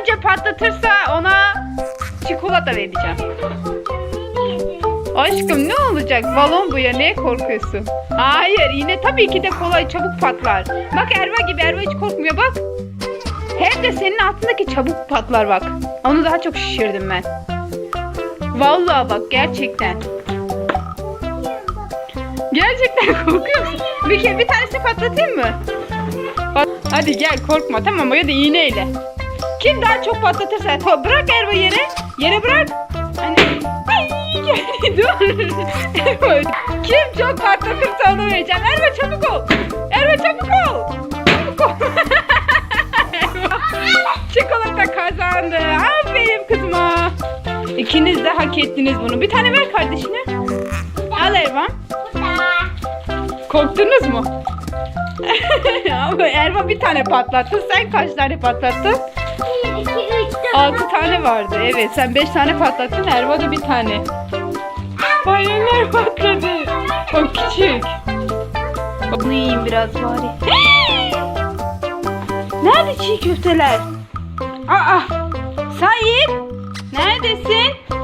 önce patlatırsa ona çikolata vereceğim. Aşkım ne olacak? Balon bu ya. Neye korkuyorsun? Hayır yine tabii ki de kolay çabuk patlar. Bak Erva gibi Erva hiç korkmuyor bak. Hem de senin altındaki çabuk patlar bak. Onu daha çok şişirdim ben. Vallahi bak gerçekten. Gerçekten korkuyor musun? Bir kere bir tanesini patlatayım mı? Hadi gel korkma tamam mı? Ya da iğneyle. Kim daha çok patlatırsa to- bırak Erva yere. Yere bırak. Hani ay dur. Kim çok patlatırsa onu. Erva çabuk ol. Erva çabuk ol. Çabuk ol. Çikolata kazandı. Aferin kızıma. İkiniz de hak ettiniz bunu. Bir tane ver kardeşine. Al Erva. Korktunuz mu? Erva bir tane patlattı. Sen kaç tane patlattın? 1, 2, 3, 4. Altı tane vardı. Evet sen beş tane patlattın. Erva da bir tane. Balonlar patladı. O küçük. Onu yiyeyim biraz bari. Nerede çiğ köfteler? Aa! Sahip! Neredesin?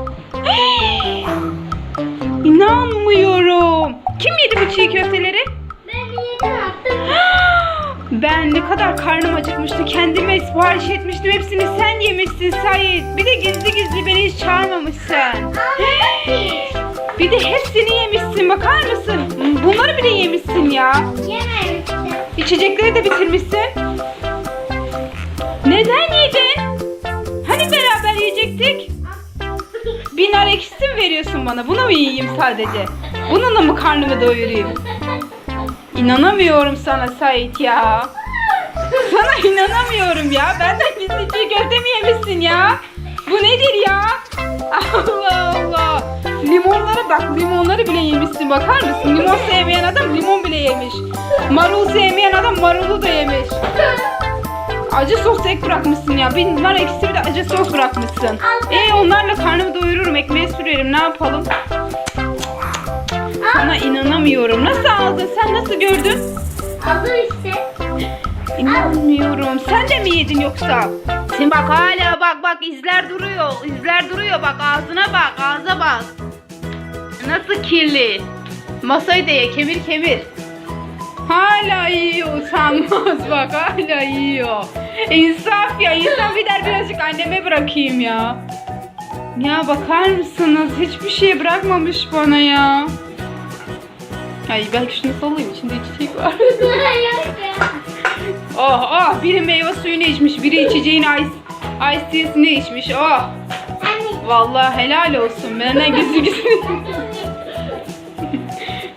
Ne kadar karnım acıkmıştı. Kendime sipariş etmiştim. Hepsini sen yemişsin Sayit. Bir de gizli gizli beni hiç çağırmamışsın. Bir de hepsini yemişsin. Bakar mısın? Bunları bile yemişsin ya. Yememiştim. İçecekleri de bitirmişsin. Neden yedin? Hani beraber yiyecektik? Bir nar ekşisi mi veriyorsun bana? Bunu mu yiyeyim sadece? Bununla mı karnımı doyurayım? İnanamıyorum sana Sait ya. Sana inanamıyorum ya. Benden gizli çiğ köfte mi yemişsin ya? Bu nedir ya? Allah Allah. Limonlara bak. Limonları bile yemişsin. Bakar mısın? Limon sevmeyen adam limon bile yemiş. Marul sevmeyen adam marulu da yemiş. Acı sos ek bırakmışsın ya. Bir nar ekşisi bir de acı sos bırakmışsın. E onlarla karnımı doyururum. Ekmeğe sürerim. Ne yapalım? Sana inanamıyorum. Nasıl aldın? Sen nasıl gördün? Aldım işte. İnanmıyorum. Sen de mi yedin yoksa? Sen bak hala bak bak izler duruyor. İzler duruyor bak ağzına bak ağza bak. Nasıl kirli. Masayı da ye kemir kemir. Hala yiyor utanmaz bak hala yiyor. İnsaf ya insan bir der birazcık anneme bırakayım ya. Ya bakar mısınız hiçbir şey bırakmamış bana ya. Ay belki şunu sallayayım içinde çiçek var. Biri meyve suyunu içmiş, biri içeceğin ice, ice tea'sini içmiş. Oh vallahi helal olsun. Benden gizli gizli.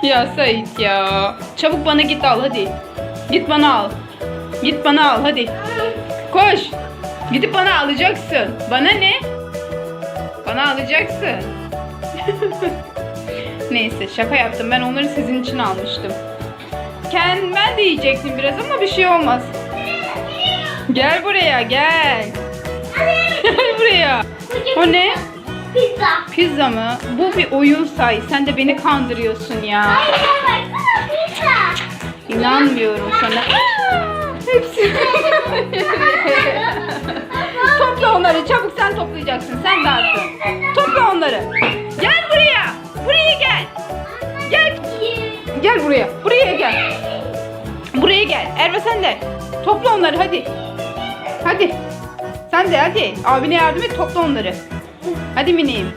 ya Sait ya. Çabuk bana git al hadi. Git bana al. Git bana al hadi. Koş. Gidip bana alacaksın. Bana ne? Bana alacaksın. Neyse şaka yaptım. Ben onları sizin için almıştım. Kendim ben de yiyecektim biraz ama bir şey olmaz. Gel buraya gel. Gel buraya. O ne? Pizza. Pizza mı? Bu bir oyun say. Sen de beni kandırıyorsun ya. Hayır baksana pizza. İnanmıyorum sana. Hepsi. Topla onları. Çabuk sen toplayacaksın. Sen dağıttın. Topla onları. Gel buraya. Buraya gel. Gel. Gel buraya. Buraya gel. Buraya gel. Erva sen de. Topla onları hadi. Hadi. Sen de hadi. Abine yardım et topla onları. Hadi miniyim.